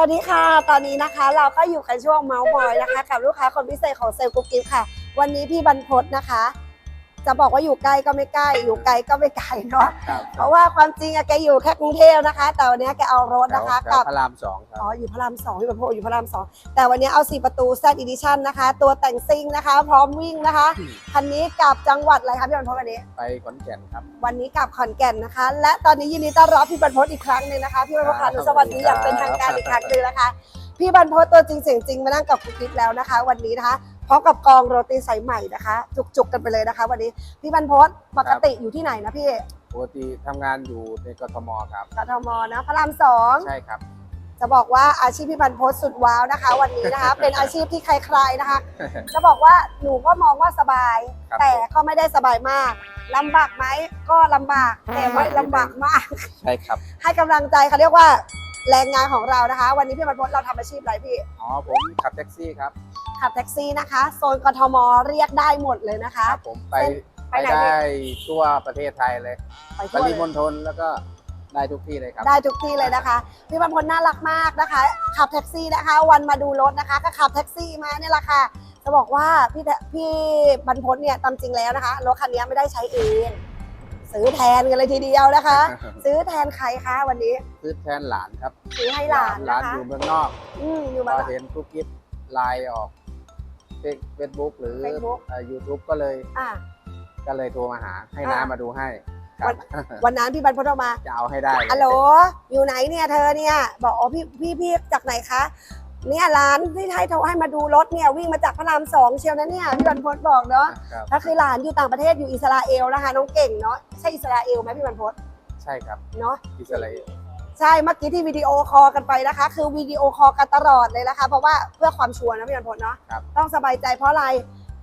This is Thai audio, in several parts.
วัสดีค่ะ ตอนนี้นะคะเราก็อยู่กันช่วงเมาส์บอยนะคะ กับลูกค้าคนพิเศษของเซลล์กุ๊กกิฟค่ะ วันนี้พี่บรรพศนะคะ จะบอกว่าอยู่ใกล้ก็ไม่ใกล้ อยู่ไกลก็ไม่ไกลเนาะครับเพราะว่าความจริงอะแกอยู่แค่กรุงเทพนะคะ แต่วันนี้แกเอารถนะคะแถวกับ พระรามสองครัอ๋บออยู่พระรามสองพี่บรรพตอยู่พระรามสองแต่วันนี้เอาสี่ประตู Z Edition นะคะ ตัวแต่งซิ่งนะคะ พร้อมวิ่งนะคะ อืม คันนี้กลับจังหวัดอะไรคะพี่บรรพตวันนี้ ไปขอนแก่นครับ วันนี้กลับขอนแก่นนะคะ และตอนนี้ยินดีต้อนรับพี่บรรพตอีกครั้งหนึ่งนะคะพี่บรรพตครัค่ะบหนูสวัสดีอย่างเป็นทางการอีกครั้งหนึ่งนะคะ พี่บรรพตตัวจริงเสียงจริงมานั่งกับคุณกิ๊กแล้วนะคะ วันนี้นะคะ พร้อมกับกองโรตีสายใหม่นะคะ จุกๆกันไปเลยนะคะ วันนี้พี่บรรพตปกติอยู่ที่ไหนนะพี่ปกติทำงานอยู่ในกทมครับ กทมนะพระรามสองใช่ครับ จะบอกว่าอาชีพพี่บรรพตสุดว้าวนะคะ วันนี้นะคะ เป็นอาชีพที่ใครๆนะคะ จะบอกว่าหนูก็มองว่าสบาย ครับ แต่ก็ไม่ได้สบายมากลำบากไหมก็ลำบากแต่ไม่ลำบากมาก ใช่ครับ ให้กำลังใจเขาเรียกว่าแรงงานของเรานะคะ วันนี้พี่บรรพตเราทำอาชีพอะไรพี่ อ๋อ ผมขับแท็กซี่ครับ ขับแท็กซี่นะคะ โซนกทมเรียกได้หมดเลยนะคะ ครับผมไปไปไปไหนได้ทั่วประเทศไทยเลยไปปทั่วริเลมยณฑลแล้วก็ได้ทุกที่เลยครับ ได้ทุกที่เลยนะคะ พี่บรรพตน่ารักมากนะคะ ขับแท็กซี่นะคะ วันมาดูรถนะคะ ก็ขับแท็กซี่มาเนี่ยแหละค่ะ จะบอกว่าพี่แทพี่บรรพตเนี่ยตามจริงแล้วนะคะ รถคันนี้ไม่ได้ใช้เอง ซื้อแทนกันเลยทีเดียวนะคะ ซื้อแทนใครคะวันนี้ ซื้อแทนหลานครับซื้อให้หลานหลานะนคะอยู่เมืองนอกอืมอยู่พมาอเห็นทุกคลิปไลน์ออก เฟซบุ๊กหรือ Facebook ยูทูบก็เลยอะ ก็เลยโทรมาหาให้อ่าน้ามาดูให้ครับวันนั้นพี่บรรพตเอามาจะเอาให้ได้เลยฮัลโหลอยู่ไหนเนี่ยเธอเนี่ย บอกอ๋อพี่พี่พี่จากไหนคะ เนี่ยร้านที่ให้โทรให้มาดูรถเนี่ยวิ่งมาจากพระรามสองเชียวนะเนี่ยพี่บรรพตบอกเนาะครับถ้าคือหลานอยู่ต่างประเทศอยู่อิสราเอลนะคะน้องเก่งเนาะใช่อิสราเอลไหมพี่บรรพตใช่ครับเนาะอิสราเอล ใช่เมื่อกี้ที่วิดีโอคอลกันไปนะคะ คือวิดีโอคอลกันตลอดเลยนะคะ เพราะว่าเพื่อความชัวร์นะพี่บรรพตเนาะครับ ต้องสบายใจเพราะอะไร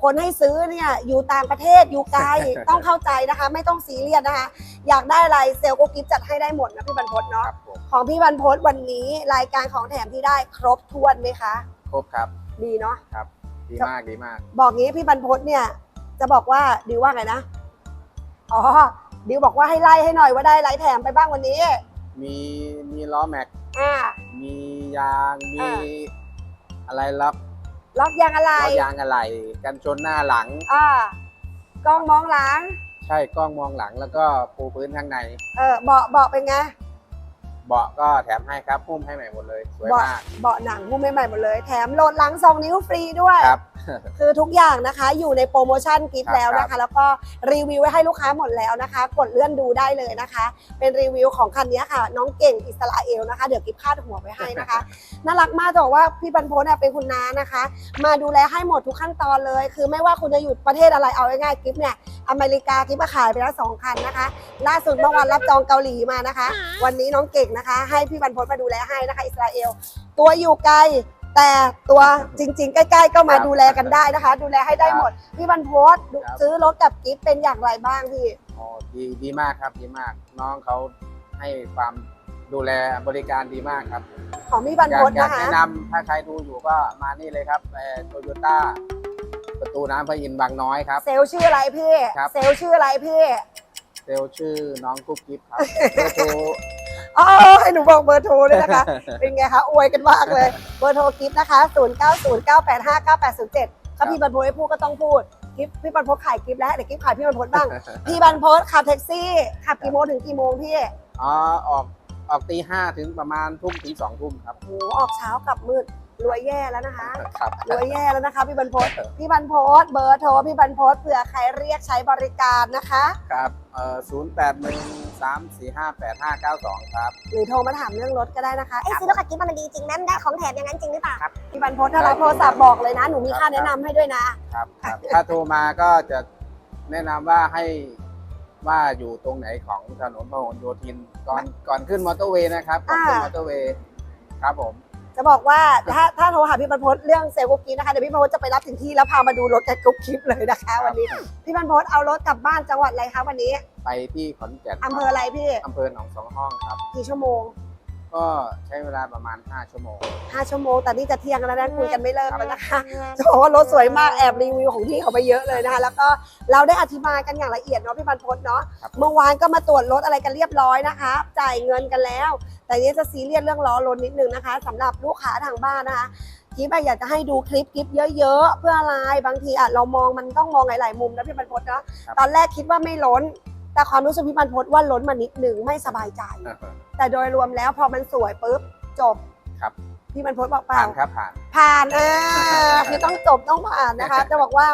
คนให้ซื้อเนี่ยอยู่ต่างประเทศอยู่ไกล ต้องเข้าใจนะคะ ไม่ต้องซีเรียสนะคะ อยากได้อะไรเซลล์กุ๊กกิ๊บจัดให้ได้หมดนะพี่บรรพตเนาะครับผมของพี่บรรพตวันนี้รายการของแถมที่ได้ครบถ้วนไหมคะครบครับดีเนาะ ครับ ดีมากดีมาก บอกงี้พี่บรรพตเนี่ย จะบอกว่าดิวว่าไงนะ อ๋อดิวบอกว่าให้ไล่ให้หน่อยว่าได้อะไรแถมไปบ้างวันนี้ มีมีล้อแม็ก อ่า มียางมี อ่า อะไรล็อกล็อกยางอะไร ล้อยางอะไร กันชนหน้าหลัง อ่ากล้องมองหลัง ใช่กล้องมองหลังแล้วก็ปูพื้นข้างใน เออเบาะเบาะเป็นไง เบาะก็แถมให้ครับพุ่มให้ใหม่หมดเลย สวยเบาะมากเบาะหนังหุ้มใหม่ๆหมดเลย แถมโหลดหลังสองนิ้วฟรีด้วย ครับ คือทุกอย่างนะคะอยู่ในโปรโมชั่นกิฟต์ครับแล้วนะครัคะบแล้วก็รีวิวไว้ให้ลูกค้าหมดแล้วนะคะ กดเลื่อนดูได้เลยนะคะ เป็นรีวิวของคันนี้ค่ะ น้องเก่งอิสราเอลนะคะ เดี๋ยวกิฟต์คาดหัวไว้ให้นะคะน่ารักมากจะบอกว่าพี่บรรพตเนี่ยเป็นคุณน้านะคะ มาดูแลให้หมดทุกขั้นตอนเลย คือไม่ว่าคุณจะอยู่ประเทศอะไรเอาง่ายๆกิฟต์เนี่ยอเมริกากิฟต์มาขายไปแล้วสองคันนะคะ ล่าสุดเมื่อวานรับจองเกาหลีมานะคะ วันนี้น้องเก่งนะคะ ให้พี่บรรพตมาดูแลให้นะคะ อิสราเอล ตัวอยู่ไกล แต่ตัวจริง ๆ ใกล้ ๆ ก็มาครับดูแลกันได้นะคะ ดูแลให้ได้หมดพี่บรรพตดูครับซื้อรถกับกิฟต์เป็นอย่างไรบ้างพี่อ๋อดีดีมากครับดีมาก น้องเขาให้ความดูแลบริการดีมากครับ ของพี่บรรอยาพกตอยากนะคะแนะนำถ้าใครดูอยู่ก็มานี่เลยครับโตโยต้าประตูน้ำพระอินทร์บางน้อยครับ เซลล์ชื่ออะไรพี่ครับเซลล์ชื่ออะไรพี่เซลลชื่อน้องกุ๊กกิ๊บครับเบอร์โทร อ๋อให้หนูบอกเบอร์โทรด้วยนะคะ เป็นไงคะ อวยกันมากเลย เบอร์โทรกิฟต์นะคะ 0 9 0 9 8 5 9 8 0 7ถ้าพี่บรรพตให้พูดก็ต้องพูดกิฟต์พี่บรรพตขายกิฟต์แล้วเดี๋ยวกิฟต์ขายพี่บรรพตบ้าง พี่บรรพตขับแท็กซี่ขับกี่โมงถึงกี่โมงพี่ อ๋อ ออกออกตีห้าถึงประมาณทุ่มถึงสองทุ่มครับโหออกเช้ากลับมืดรวยแย่แล้วนะคะครับรวยแย่แล้วนะคะ พี่บรรพตพี่บรรพตเบอร์โทรพี่บรรพตเผื่อใครเรียกใช้บริการนะคะ ครับเอ่อศูนย์แปดหนึ่ง สามสี่ห้าแปดห้าเก้าสองครับ หรือโทรมาถามเรื่องรถก็ได้นะคะเอ้ยซื้อรถกับกิ๊บมันดีจริงไหมมันได้ของแถมอย่างนั้นจริงหรือเปล่าพี่บรรพตถ้ารับโทรศัพท์บอกเลยนะ หนูมีค่าแนะนำให้ด้วยนะ ครับครับถ้าโทรมาก็จะแนะนำว่าให้ว่าอยู่ตรงไหนของถนนพหลโยธินก่อนก่อนขึ้นมอเตอร์เวย์นะครับก่อนขึ้นอ่าม มอเตอร์เวย์ครับผม จะบอกว่าถ้าถ้าโทรหาพี่บรรพตเรื่องเซลล์กุ๊กกิ๊บนะคะเดี๋ยวพี่บรรพตจะไปรับถึงที่แล้วพามาดูรถแกกุ๊กกิ๊บเลยนะคะ วันนี้พี่บรรพตเอารถกลับบ้านจังหวัดอะไรคะวันนี้ไปที่ขอนแก่นอำเภออะไรพี่อำเภอหนองสองห้องครับกี่ชั่วโมง ก็ใช้เวลาประมาณ 5 ชั่วโมง5ชั่วโมง แต่นี่จะเที่ยงแล้วนะคุยกันไม่เลิกแล้วนะคะจะบอกว่ารถสวยมากแอบรีวิวของพี่เขาไปเยอะเลยนะคะ แล้วก็เราได้อธิบายกันอย่างละเอียดเนาะพี่บรรพตเนาะ ครับ เมื่อวานก็มาตรวจรถอะไรกันเรียบร้อยนะคะ จ่ายเงินกันแล้ว แต่นี้จะซีเรียสเรื่องล้อรถนิดนึงนะคะสำหรับลูกค้าทางบ้านนะคะกิ๊บอะอยากจะให้ดูคลิปกิ๊บเยอะๆ เพื่ออะไรบางทีอะเรามองมันต้องมองหลายๆมุมนะพี่บรรพตเนาะตอนแรกคิดว่าไม่ล้น แต่ความรู้สึกพี่บรรพตว่าล้นมานิดนึงไม่สบายใจแต่โดยรวมแล้วพอมันสวยปุ๊บจบครับ พี่บรรพตบอกเปล่า ผ่านครับผ่าน ผ่านอ่าคือต้องจบต้องผ่านนะคะ จะบอกว่า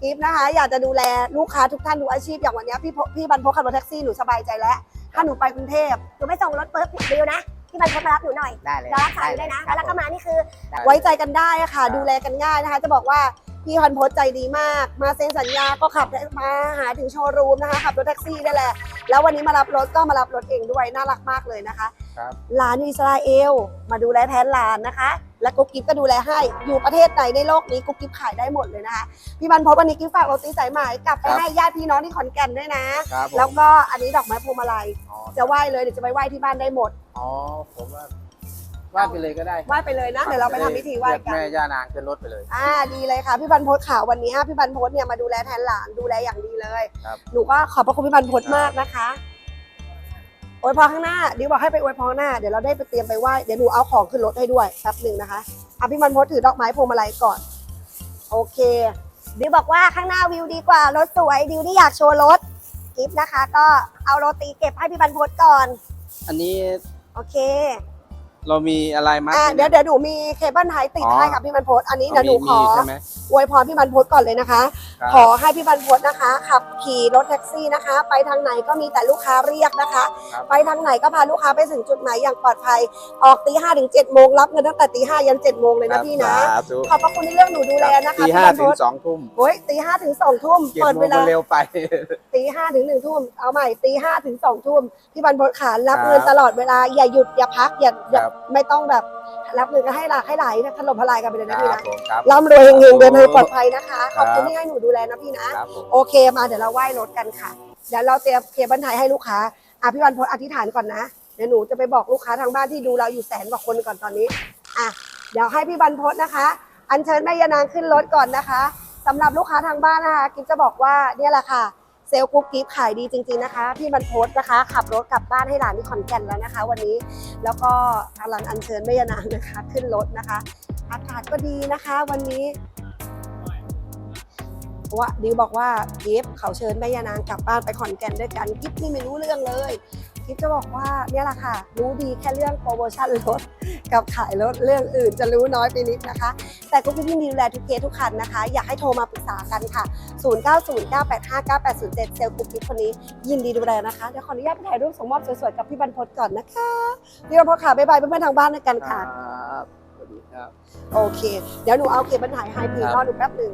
กิฟต์นะคะ อยากจะดูแลลูกค้าทุกท่านดูอาชีพอย่างวันเนี้ยพี่พพี่บรรพตขับรถแท็กซี่หนูสบายใจแล้ว ถ้าหนูไปกรุงเทพหนูไม่ส่งรถปุ๊บบิวนะ ที่มันพบมารับหนูหน่อยได้เลยเรารับสายอยู่ด้วยนะแล้วก็มานี่คือ ไว้ใจกันได้อะค่ะ ดูแลกันง่ายนะคะ จะบอกว่าพี่พันพจน์ใจดีมาก มาเซ็นสัญญาก็ขับมาหาถึงโชว์รูมนะคะขับรถแท็กซี่ได้แหละ แล้ววันนี้มารับรถก็มารับรถเองด้วยน่ารักมากเลยนะคะครับหลานอยู่อิสราเอลมาดูแลแทนหลานนะคะ และกุ๊กกิ๊บก็ดูแลให้อยู่ประเทศไหนในโลกนี้กุ๊กกิ๊บขายได้หมดเลยนะคะพี่บันพบวันนี้กิ๊บฝากโรตีสายไหมกลับไปครับให้ญาติพี่น้องที่ขอนแก่นด้วยนะ ครับผม แล้วก็อันนี้ดอกไม้พวงมาลัยอ๋อจะไหว้เลยเดี๋ยวจะไปไหว้ที่บ้านได้หมด อ๋อผมว่า ว่าไปเลยก็ได้ไหว้ไปเลยนะเดี๋ยวเราไปทำพิธีไหว้เรียกันแม่ย่านางขึ้นรถไปเลยอ่าดีเลยค่ะพี่บันพศข่าววันนี้พี่บันพศเนี่ยมาดูแลแทนหลานดูแลอย่างดีเลยครับหนูก็ขอบพระคุณพี่บันพศมากนะคะอวยพรข้างหน้าดิวบอกให้ไปอวยพรข้างหน้าเดี๋ยวเราได้ไปเตรียมไปไหว้เดี๋ยวหนูเอาของขึ้นรถให้ด้วยแป๊บหนึ่งนะคะอะพี่บันพศถือดอกไม้พวงมาลัยก่อน โอเคบิวบอกว่าข้างหน้าวิวดีกว่ารถสวยบิวที่อยากโชว์รถกิฟต์นะคะ ก็เอาโรตีเก็บให้พี่บรรพตก่อน อันนี้โอเค เรามีอะไรมั้ย อะเดี๋ยวเดี๋ยวหนูมีเคเบิลไทยติดอ๋อให้ค่ะพี่บันพศอันนี้เดี๋ยวหนูขอใช่ไหม อวยพรพี่บรรพตก่อนเลยนะคะครับขอให้พี่บรรพตนะคะ ขับขี่รถแท็กซี่นะคะ ไปทางไหนก็มีแต่ลูกค้าเรียกนะคะ ครับไปทางไหนก็พาลูกค้าไปถึงจุดหมายอย่างปลอดภัย ออกตีห้าถึงเจ็ดโมงรับเงินตั้งแต่ตีห้ายันเจ็ดโมงเลยนะพี่นะ สาธุขอบพระคุณที่เรื่องหนูดูแลนะคะตีพี่ห้าบรรพถึงตสองทุ่มโอ้ยตีห้าถึงสองทุ่มเจ็ดเปิดโมเวงลาก็เร็วไป ตีห้าถึงหนึ่งทุ่มเอาใหม่ตีห้าถึงสองทุ่มพี่บรรพตขารับครับเงินตลอดเวลาอย่าหยุดอย่าพักอย่าอย่าครับไม่ต้องแบบรับเงินก็ให้หลากให้ไหลถล่มทลายกันไปเลยคนะรัพี่บนะผมครับร่ำรวยเฮงๆเดินทางปลอดภัยนะคะ ขอบคุณครับที่ให้หนูดูแลนะพี่นะครับผมโอเคมาเดี๋ยวเราไหว้รถกันค่ะเดี๋ยวเราเตรียมเคเบิลไทยให้ลูกค้าอะพี่วันพลอธิษฐานก่อนนะเดี๋ยวหนูจะไปบอกลูกค้าทางบ้านที่ดูเราอยู่แสนกว่าคนก่อนตอนนี้อะเดี๋ยวให้พี่บรรพตนะคะ อัญเชิญแม่ยานางขึ้นรถก่อนนะคะสำหรับลูกค้าทางบ้านนะคะ กิ๊บจะบอกว่าเนี่ยแหละค่ะ เซลล์กุ๊กกิ๊บขายดีจริงๆนะคะพี่บรรพสนะคะ ขับรถกลับบ้านให้หลานที่ขอนแก่นแล้วนะคะ วันนี้แล้วก็กำลังอัญเชิญแม่ยานางนะคะ ขึ้นรถนะคะ อากาศก็ดีนะคะ วันนี้ว่าดิวบอกว่ากิฟเขาเชิญแม่ยานางกลับบ้านไปขอนแก่นด้วยกันกิฟนี่ไม่รู้เรื่องเลย กิฟจะบอกว่าเนี่ยแหละค่ะ รู้ดีแค่เรื่องโปรโมชั่นรถกับขายรถเรื่องอื่นจะรู้น้อยไปนิดนะคะ แต่กุ๊กกิ๊บยินดีดูแลทุกเคสทุกคันนะคะ อยากให้โทรมาปรึกษากันค่ะ 0909859807 เซลล์กุ๊กกิ๊บคนนี้ยินดีดูแลนะคะเดี๋ยวขออนุญาตไปถ่ายรูปส่งมอบสวยๆกับพี่บรรพตก่อนนะคะพี่บรรพตค่ะบ๊ายบายเพื่อนๆทางบ้านด้วยกันค่ะ ครับสวัสดีครับ โอเค เดี๋ยวหนูเอาเคเบิลถ่ายให้พี่ครับรอหนูแป๊บหนึ่ง